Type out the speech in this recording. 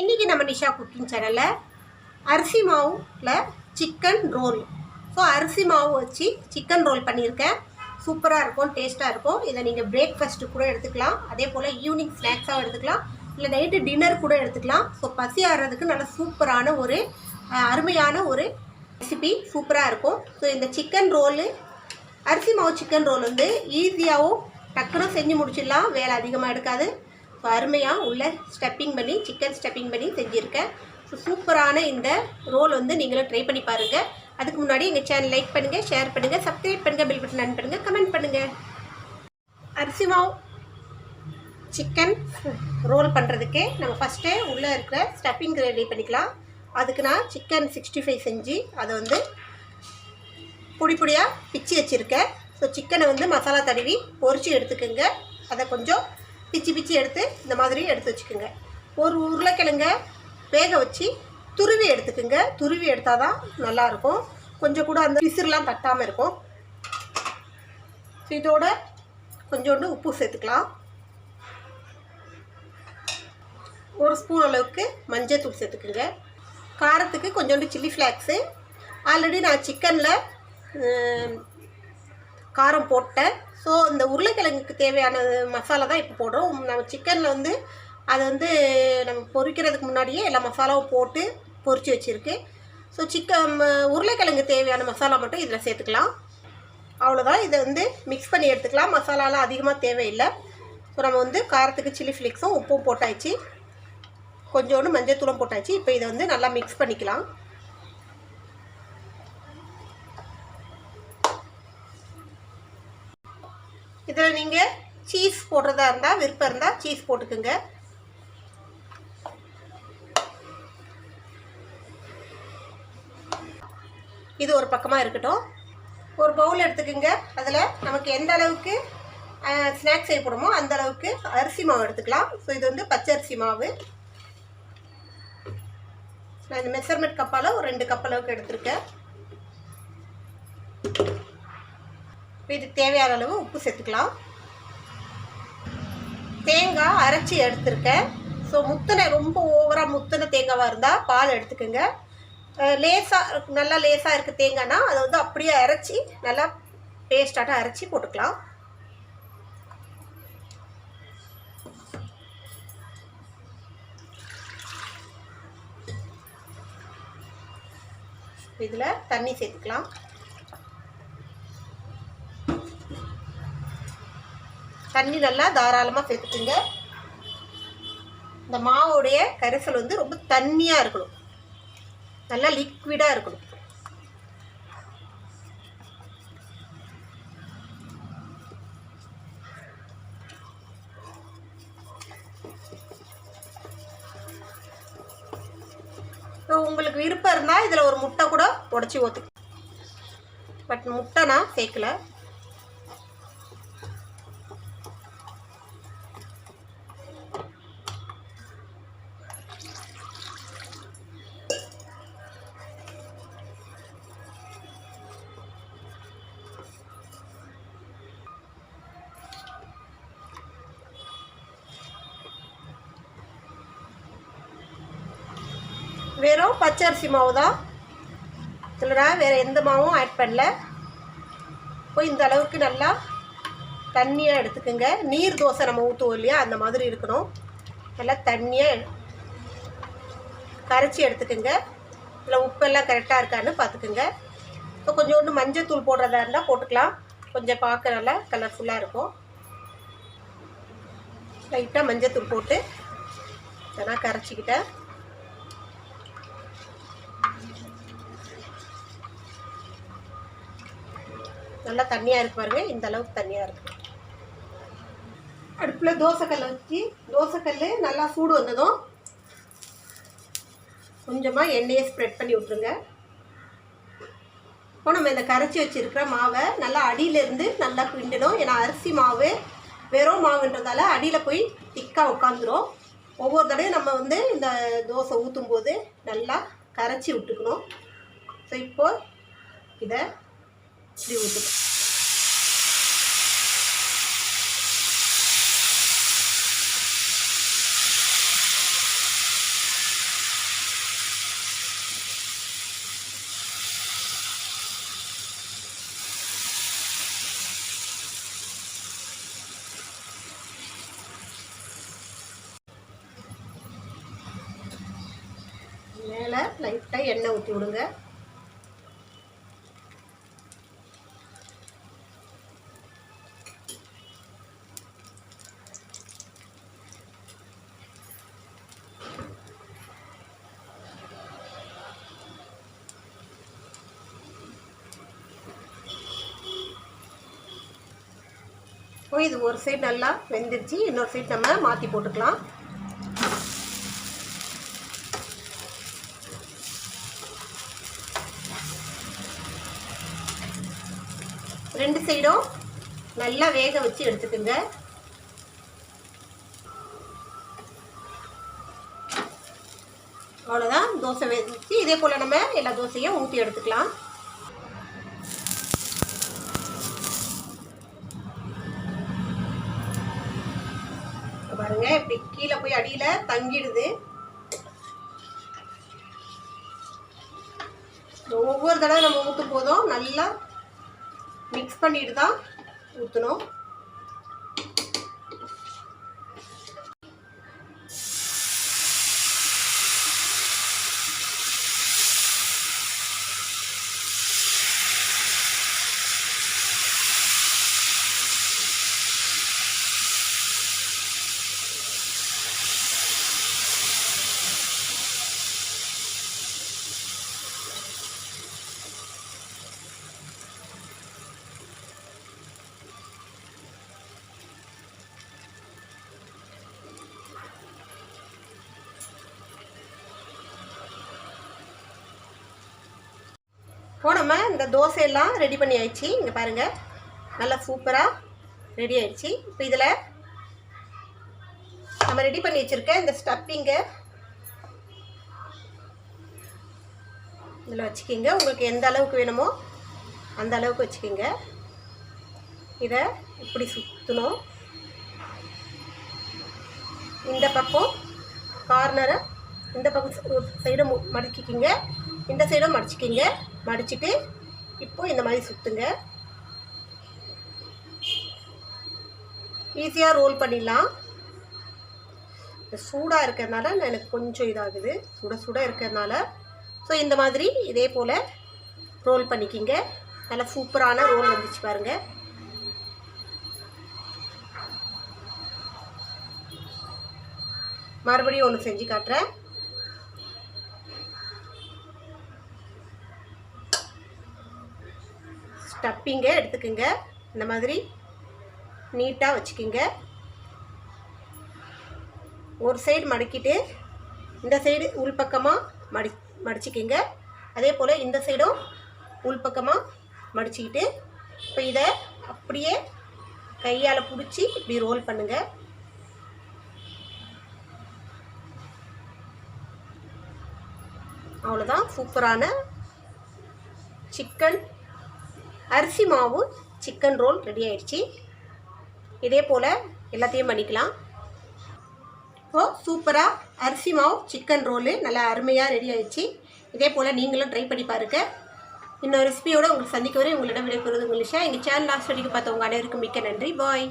இன்றைக்கி நம்ம நிஷா குக்கிங் சேனலில் அரிசி மாவில் சிக்கன் ரோல் ஸோ அரிசி மாவு வச்சு சிக்கன் ரோல் பண்ணியிருக்கேன். சூப்பராக இருக்கும் டேஸ்ட்டாக இருக்கும். இதை நீங்கள் பிரேக்ஃபாஸ்ட்டு கூட எடுத்துக்கலாம். அதே போல் ஈவினிங் ஸ்நாக்ஸாகவும் எடுத்துக்கலாம். இல்லை நைட்டு டின்னர் கூட எடுத்துக்கலாம். ஸோ பசி ஆடுறதுக்கு நல்ல சூப்பரான ஒரு அருமையான ஒரு ரெசிபி சூப்பராக இருக்கும். ஸோ இந்த சிக்கன் ரோலு அரிசி மாவு சிக்கன் ரோல் வந்து ஈஸியாகவும் டக்குன்னு செஞ்சு முடிச்சிடலாம். வேலை அதிகமாக எடுக்காது. ஸோ அருமையாக உள்ள ஸ்டெப்பிங் பண்ணி சிக்கன் ஸ்டெப்பிங் பண்ணி செஞ்சுருக்கேன் ஸோ சூப்பரான இந்த ரோல் வந்து நீங்களும் ட்ரை பண்ணி பாருங்கள் அதுக்கு முன்னாடி எங்கள் சேனல் லைக் பண்ணுங்கள் ஷேர் பண்ணுங்கள் சப்ஸ்கிரைப் பண்ணுங்கள் பில் பட்டன் ஆன் பண்ணுங்கள் கமெண்ட் பண்ணுங்கள் அரிசி மாவு சிக்கன் ரோல் பண்ணுறதுக்கு நம்ம ஃபஸ்ட்டே உள்ளே இருக்கிற ஸ்டப்பிங் ரெடி பண்ணிக்கலாம். அதுக்கு நான் சிக்கன் சிக்ஸ்டி ஃபைவ் செஞ்சு அதை வந்து பொடி பொடியாக பிச்சு வச்சுருக்கேன். ஸோ சிக்கனை வந்து மசாலா தடவி பொரிச்சு எடுத்துக்கோங்க. அதை கொஞ்சம் பிச்சு பிச்சு எடுத்து இந்த மாதிரி எடுத்து வச்சுக்கோங்க. ஒரு உருளைக்கிழங்க வேக வச்சு துருவி எடுத்துக்கோங்க. துருவி எடுத்தால் தான் நல்லாயிருக்கும். கொஞ்சம் கூட அந்த பிசுறுலாம் தட்டாமல் இருக்கும். ஸோ இதோட கொஞ்சோண்டு உப்பு சேர்த்துக்கலாம். ஒரு ஸ்பூன் அளவுக்கு மஞ்சள் தூள் சேர்த்துக்குங்க. காரத்துக்கு கொஞ்சோண்டு சில்லி ஃப்ளாக்ஸு. ஆல்ரெடி நான் சிக்கனில் காரம் போட்டேன். ஸோ இந்த உருளைக்கிழங்குக்கு தேவையான மசாலா தான் இப்போ போடுறோம். நம்ம சிக்கனில் வந்து அதை வந்து நம்ம பொரிக்கிறதுக்கு முன்னாடியே எல்லா மசாலாவும் போட்டு பொரித்து வச்சுருக்கு ஸோ சிக்கன் உருளைக்கிழங்கு தேவையான மசாலா மட்டும் இதில் சேர்த்துக்கலாம். அவ்வளோதான் இதை வந்து மிக்ஸ் பண்ணி எடுத்துக்கலாம். மசாலாலாம் அதிகமாக தேவையில்லை. ஸோ நம்ம வந்து காரத்துக்கு சில்லி ஃப்ளிக்ஸும் உப்பும் போட்டாச்சு. கொஞ்சோண்டு மஞ்சள் தூளம் போட்டாச்சு. இப்போ இதை வந்து நல்லா மிக்ஸ் பண்ணிக்கலாம். இதில் நீங்கள் சீஸ் போடுறதா இருந்தால் விருப்பம் இருந்தால் சீஸ் போட்டுக்குங்க. இது ஒரு பக்கமாக இருக்கட்டும். ஒரு பவுல் எடுத்துக்கோங்க. அதில் நமக்கு எந்த அளவுக்கு ஸ்நாக்ஸ் செய்யப்படுமோ அந்த அளவுக்கு அரிசி மாவு எடுத்துக்கலாம். ஸோ இது வந்து பச்சை அரிசி மாவு. நான் இந்த மெஷர்மெண்ட் கப்பால் ஒரு ரெண்டு கப் அளவுக்கு எடுத்திருக்கேன். இப்போ இதுக்கு தேவையான அளவு உப்பு சேர்த்துக்கலாம். தேங்காய் அரைச்சி எடுத்திருக்கேன். ஸோ முத்தின ரொம்ப ஓவராக முத்தின தேங்காவாக இருந்தால் பால் எடுத்துக்கோங்க. லேசாக நல்லா லேசாக இருக்க தேங்காய்னா அதை வந்து அப்படியே அரைச்சி நல்லா பேஸ்டாட்டம் அரைச்சி போட்டுக்கலாம். இதில் தண்ணி சேர்த்துக்கலாம். தண்ணி நல்லா தாராளமாக சேர்த்துட்டுங்க இந்த மாவுடைய கரைசல் வந்து ரொம்ப தண்ணியாக இருக்கணும். நல்லா லிக்விடாக இருக்கணும். உங்களுக்கு விருப்பம் இருந்தால் இதில் ஒரு முட்டை கூட உடச்சி ஊற்று பட் முட்டை நான் சேர்க்கல. வெறும் பச்சரிசி மாவு தான். இதில் நான் வேறு எந்த மாவும் ஆட் பண்ணல. இப்போ இந்த அளவுக்கு நல்லா தண்ணியாக எடுத்துக்கோங்க. நீர் தோசை நம்ம ஊற்றுவோம் இல்லையா? அந்த மாதிரி இருக்கணும். நல்லா தண்ணியாக கரைச்சி எடுத்துக்கோங்க. இல்லை உப்பெல்லாம் கரெக்டாக இருக்கான்னு பார்த்துக்குங்க. இப்போ கொஞ்சோண்டு மஞ்சள் தூள் போடுறதா இருந்தால் போட்டுக்கலாம். கொஞ்சம் பார்க்க நல்லா கலர்ஃபுல்லாக இருக்கும். லைட்டாக மஞ்சள் தூள் போட்டு நான் கரைச்சிக்கிட்டேன். நல்லா தண்ணியாக இருக்கு பாருங்க. இந்த அளவுக்கு தண்ணியாக இருக்கு. அடுப்பில் தோசைக்கல்லை வச்சு தோசைக்கல் நல்லா சூடு வந்ததும் கொஞ்சமாக எண்ணெயை ஸ்ப்ரெட் பண்ணி விட்ருங்க இப்போ நம்ம இந்த கரைச்சி வச்சுருக்கிற மாவை நல்லா அடியிலேருந்து நல்லா கிண்டணும் ஏன்னா அரிசி மாவு வெறும் மாவுன்றதால அடியில் போய் திக்காக உட்காந்துரும். ஒவ்வொரு தடவையும் நம்ம வந்து இந்த தோசை ஊற்றும் போது நல்லா கரைச்சி விட்டுக்கணும். ஸோ இப்போ இதை இப்படி ஊற்றுக்கணும் மேலே லைட்டாக எண்ணெய் ஊற்றி விடுங்க. இது ஒரு சைடு நல்லா வெந்துருச்சு. இன்னொரு சைடு நம்ம மாற்றி போட்டுக்கலாம். ரெண்டு சைடும் நல்லா வேக வச்சு எடுத்துக்கோங்க. அவ்வளோதான் தோசை வச்சு இதே போல் நம்ம எல்லா தோசையும் ஊற்றி எடுத்துக்கலாம். பாருங்க இப்படி கீழே போய் அடியில் தங்கிடுது. ஒவ்வொரு தடவை நம்ம ஊற்றும் போதும் நல்லா மிக்ஸ் பண்ணிட்டு தான் ஊற்றணும் இப்போ நம்ம இந்த தோசையெல்லாம் ரெடி பண்ணி ஆயிடுச்சு இங்கே பாருங்கள் நல்லா சூப்பராக ரெடி ஆயிடுச்சு. இப்போ இதில் நம்ம ரெடி பண்ணி வச்சுருக்க இந்த ஸ்டப்பிங்கை இதில் வச்சுக்கிங்க. உங்களுக்கு எந்த அளவுக்கு வேணுமோ அந்த அளவுக்கு வச்சுக்கிங்க. இதை இப்படி சுற்றணும் இந்த பக்கம் கார்னரை இந்த பக்கம் சைடை மடிக்கிக்கிங்க. இந்த சைடும் மடிச்சிக்கிங்க. மடிச்சுட்டு இப்போ இந்த மாதிரி சுற்றுங்க ஈஸியாக ரோல் பண்ணிடலாம். சூடாக இருக்கிறதுனால எனக்கு கொஞ்சம் இதாகுது. சுட சுட இருக்கிறதுனால. ஸோ இந்த மாதிரி இதே போல் ரோல் பண்ணிக்கிங்க. நல்லா சூப்பரான ரோல் வந்துச்சு பாருங்கள் மறுபடியும் ஒன்று செஞ்சு காட்டுறேன். ஸ்டப்பிங்க எடுத்துக்கோங்க. இந்த மாதிரி நீட்டாக வச்சுக்கிங்க. ஒரு சைடு மடக்கிட்டு இந்த சைடு உள்பக்கமாக மடி மடிச்சிக்கிங்க. அதே போல் இந்த சைடும் உள்பக்கமாக மடிச்சிக்கிட்டு இப்போ இதை அப்படியே கையால் பிடிச்சி இப்படி ரோல் பண்ணுங்கள் அவ்வளோதான் சூப்பரான சிக்கன் அரிசி மாவு சிக்கன் ரோல் ரெடி ஆயிடுச்சு. இதே போல் எல்லாத்தையும் பண்ணிக்கலாம். ஸோ சூப்பராக அரிசி மாவு சிக்கன் ரோலு நல்லா அருமையாக ரெடி ஆயிடுச்சு. இதே போல் நீங்களும் ட்ரை பண்ணி பாருங்க. இன்னொரு ரெசிபியோடு உங்களுக்கு சந்திக்க வரை உங்களிடம் விடைபெறுவது உங்கள் எங்கள் சேனல் லாஸ்ட் வரைக்கும் பார்த்தவங்க அனைவருக்கும் மிக்க நன்றி. பாய்